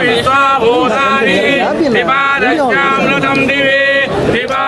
విశ్వాహోదారి దివాదశ్యామృతం దివే దివా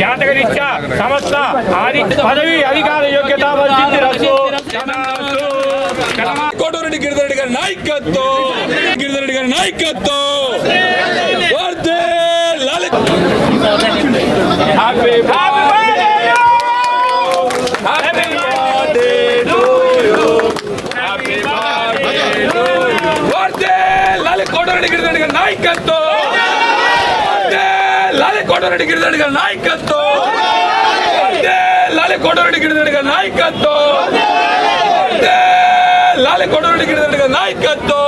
జాతకరీత్య సమస్త ఆది పదవి అధికార యోగ్యత కోటరెడ్డి గిరిధరెడ్డి గారి నాయకత్వం. గిరిధరెడ్డి గారి నాయకత్వం. హ్యాపీ బర్త్డే కోటరెడ్డి గిరిజనుడి గారి నాయకత్వం లాలి కోటరెడ్డి గిరిజనుడి గారి నాయకత్వం లాలి కోటరెడ్డి గిరిజనుడి గారి నాయకత్వం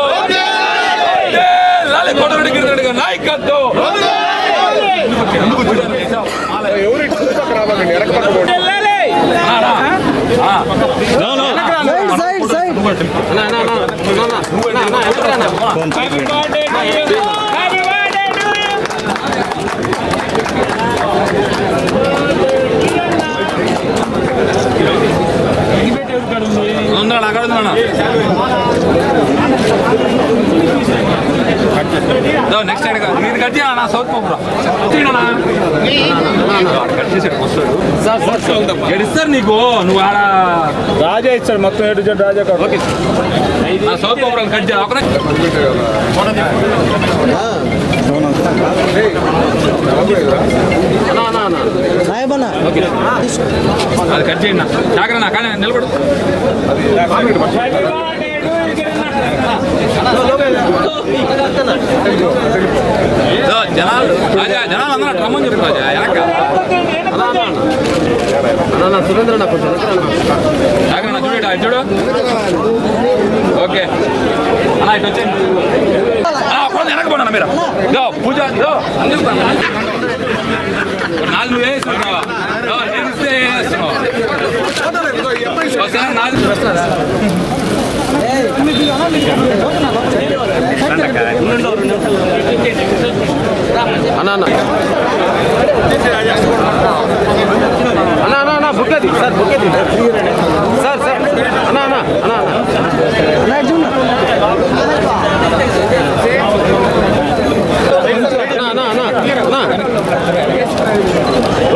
లాలి కోటరెడ్డి గిరిజనుడి గారి నాయకత్వం సైడ్ సైడ్ ఉన్నాడు అక్కడ ఉన్నాడు నెక్స్ట్ సైడ్ మీరు కట్ చేయాలి నా సౌత్ పోపురా ఎడిస్తారు నీకు? నువ్వు ఆడ రాజా ఇచ్చాడు మొత్తం ఏడు జెడ్ రాజా కాదు నా సౌత్ పోపురం కట్ చేయాలి ఒకనే సాయబన్నా అది కట్ చేయండి జాగ్రత్త కానీ నిలబడు. జనాలు రాజా జనాలు అందరూ అట్లా రమ్మని చెప్పు రాజా వెనక జాగ్రత్త చూడు చూడు. ఓకే. అన్న ఇటు వచ్చేయండి. వాళ్ళు వెనకపోనా మీరు? ఇదో పూజ ఇదో. నాలుగు వేసుకున్నావా నేను ఇస్తే అన్న.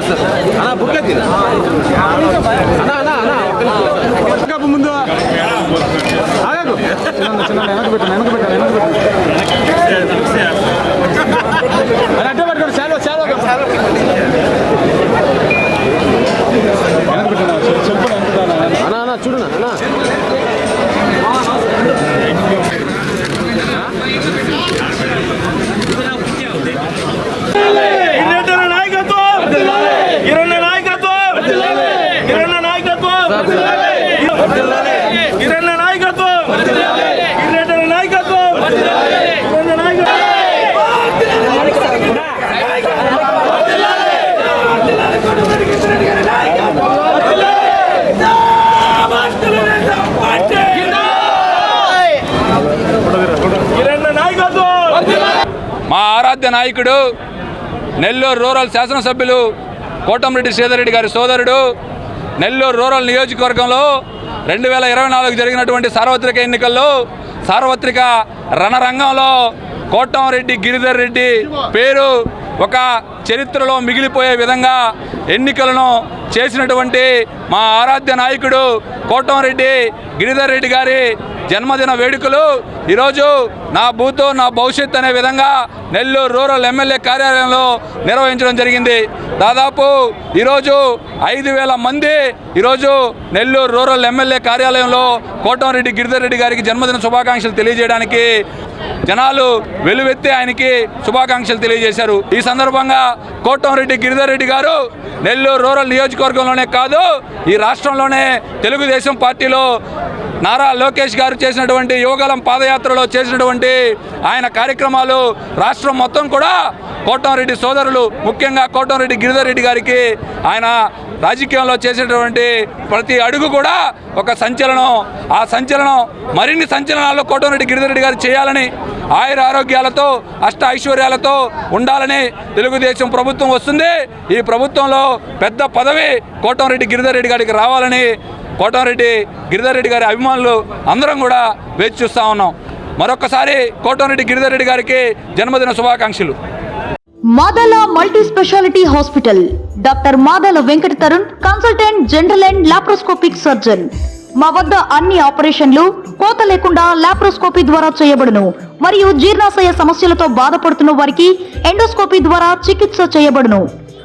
సార్. సార్ బుక్ ఎత్తి ముందు ఆగకు వెనక పెట్టాను వెనక పెట్టాను వెనక పెట్టాను అడ్డ పెట్టుకోండి చాలా చాలా వెనక పెట్టాను చెప్పు అన్నా అన్నా అన్న చూడు అన్న ఇరన్న నాయకత్వం ఇరన్న నాయకత్వం ఇరన్న నాయకత్వం ఇరన్న నాయకత్వం ఇరన్న నాయకత్వం ఆరాధ్య నాయకుడు నెల్లూరు రూరల్ శాసనసభ్యులు కోటంరెడ్డి శ్రీధర్రెడ్డి గారి సోదరుడు నెల్లూరు రూరల్ నియోజకవర్గంలో రెండు వేల ఇరవై నాలుగు జరిగినటువంటి సార్వత్రిక ఎన్నికల్లో సార్వత్రిక రణరంగంలో కోటంరెడ్డి గిరిధర్ రెడ్డి పేరు ఒక చరిత్రలో మిగిలిపోయే విధంగా ఎన్నికలను చేసినటువంటి మా ఆరాధ్య నాయకుడు కోటంరెడ్డి గిరిధర్ రెడ్డి గారి జన్మదిన వేడుకలు. ఈరోజు నా బూతు నా భవిష్యత్ అనే విధంగా నెల్లూరు రూరల్ ఎమ్మెల్యే కార్యాలయంలో నిర్వహించడం జరిగింది. దాదాపు ఈరోజు ఐదు వేల మంది ఈరోజు నెల్లూరు రూరల్ ఎమ్మెల్యే కార్యాలయంలో కోటంరెడ్డి గిరిధర్ రెడ్డి గారికి జన్మదిన శుభాకాంక్షలు తెలియజేయడానికి జనాలు వెలువెత్తి ఆయనకి శుభాకాంక్షలు తెలియజేశారు. ఈ సందర్భంగా కోటంరెడ్డి గిరిధర్ రెడ్డి గారు నెల్లూరు రూరల్ నియోజకవర్గంలోనే కాదు ఈ రాష్ట్రంలోనే తెలుగుదేశం పార్టీలో నారా లోకేష్ గారు చేసినటువంటి యువగలం పాదయాత్రలో చేసినటువంటి ఆయన కార్యక్రమాలు రాష్ట్రం మొత్తం కూడా కోటంరెడ్డి సోదరులు ముఖ్యంగా కోటంరెడ్డి గిరిధర్ రెడ్డి గారికి ఆయన రాజకీయంలో చేసినటువంటి ప్రతి అడుగు కూడా ఒక సంచలనం. ఆ సంచలనం మరిన్ని సంచలనాల్లో కోటంరెడ్డి గిరిధర్ రెడ్డి గారు చేయాలని ఆయుర ఆరోగ్యాలతో అష్ట ఐశ్వర్యాలతో ఉండాలని తెలుగుదేశం ప్రభుత్వం వస్తుంది. ఈ ప్రభుత్వంలో పెద్ద పదవి కోటంరెడ్డి గిరిధర్ రెడ్డి గారికి రావాలని కోటంరెడ్డి గిరిధర్రెడ్డి గారి అభిమానులు అందరం కూడా వేచి చూస్తూ ఉన్నాం. మరొకసారి కోటంరెడ్డి గిరిధర్రెడ్డి గారికి జన్మదిన శుభాకాంక్షలు. Madala multi speciality hospital doctor Madala Venkata Tarun consultant general and laparoscopic surgeon. మా వద్ద అన్ని ఆపరేషన్లు కోత లేకుండా లాప్రోస్కోపీ ద్వారా చేయబడును మరియు జీర్ణాశయ సమస్యలతో బాధపడుతున్న వారికి ఎండోస్కోపీ ద్వారా చికిత్స చేయబడును.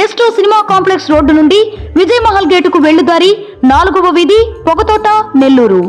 S two cinema complex road నుండి విజయ్ మహల్ గేటుకు వెళ్ళుదారి నాలుగవ వీధి పొగతోట నెల్లూరు.